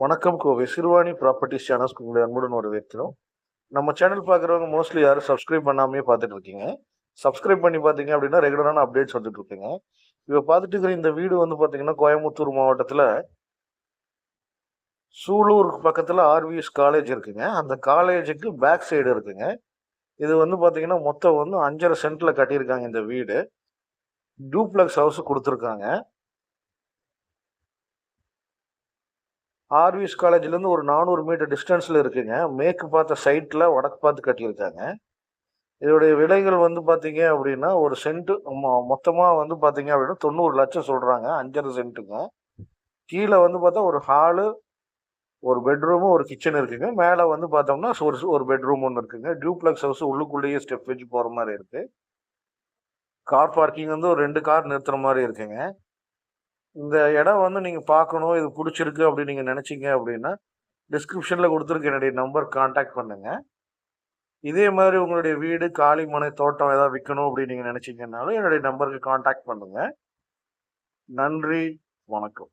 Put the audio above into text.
வணக்கம். கோவை சிறுவாணி ப்ராப்பர்ட்டிஸ் சேனல்ஸ்க்கு உங்களை அன்புடன் வரவேற்கிறோம். நம்ம சேனல் பார்க்குறவங்க மோஸ்ட்லி யாரும் சப்ஸ்கிரைப் பண்ணாமே பார்த்துட்டு இருக்கீங்க. சப்ஸ்கிரைப் பண்ணி பார்த்தீங்க அப்படின்னா ரெகுலரான அப்டேட்ஸ் வந்துட்டு இருக்குங்க. இப்போ பார்த்துட்டு இருக்கிற இந்த வீடு வந்து பார்த்தீங்கன்னா கோயம்புத்தூர் மாவட்டத்தில் சூலூர் பக்கத்தில் ஆர்விஎஸ் காலேஜ் இருக்குங்க. அந்த காலேஜுக்கு பேக் சைடு இருக்குங்க. இது வந்து பார்த்தீங்கன்னா மொத்தம் வந்து அஞ்சரை சென்ட்டில் கட்டியிருக்காங்க இந்த வீடு. டூப்ளெக்ஸ் ஹவுஸ் கொடுத்துருக்காங்க. ஆர்விஎஸ் காலேஜ்லேருந்து ஒரு நானூறு மீட்டர் டிஸ்டன்ஸில் இருக்குங்க. மேற்கு பார்த்த சைட்டில் வடக்கு பார்த்து கட்டியிருக்காங்க. இதோடைய விலைகள் வந்து பார்த்தீங்க அப்படின்னா ஒரு சென்ட்டு மொத்தமாக வந்து பார்த்தீங்க அப்படின்னா தொண்ணூறு லட்சம் சொல்கிறாங்க அஞ்சரை சென்ட்டுங்க. கீழே வந்து பார்த்தா ஒரு ஹாலு ஒரு பெட்ரூமு ஒரு கிச்சன் இருக்குங்க. மேலே வந்து பார்த்தோம்னா ஒரு ஒரு பெட்ரூம் ஒன்று இருக்குங்க. டியூப்ளக்ஸ் ஹவுஸ் உள்ளுக்குள்ளேயே ஸ்டெப் வச்சு போகிற மாதிரி இருக்குது கார் பார்க்கிங் வந்து ஒரு ரெண்டு கார் நிறுத்துகிற மாதிரி இருக்குங்க. இந்த இடம் வந்து நீங்கள் பார்க்கணும் இது பிடிச்சிருக்கு அப்படின்னு நீங்கள் நினச்சிங்க அப்படின்னா டிஸ்கிரிப்ஷனில் கொடுத்துருக்க என்னுடைய நம்பர் காண்டாக்ட் பண்ணுங்கள் இதே மாதிரி உங்களுடைய வீடு காளி மனை தோட்டம் ஏதாவது விற்கணும் அப்படின்னு நீங்கள் நினச்சிங்கன்னாலும் என்னுடைய நம்பருக்கு காண்டாக்ட் பண்ணுங்கள் நன்றி வணக்கம்.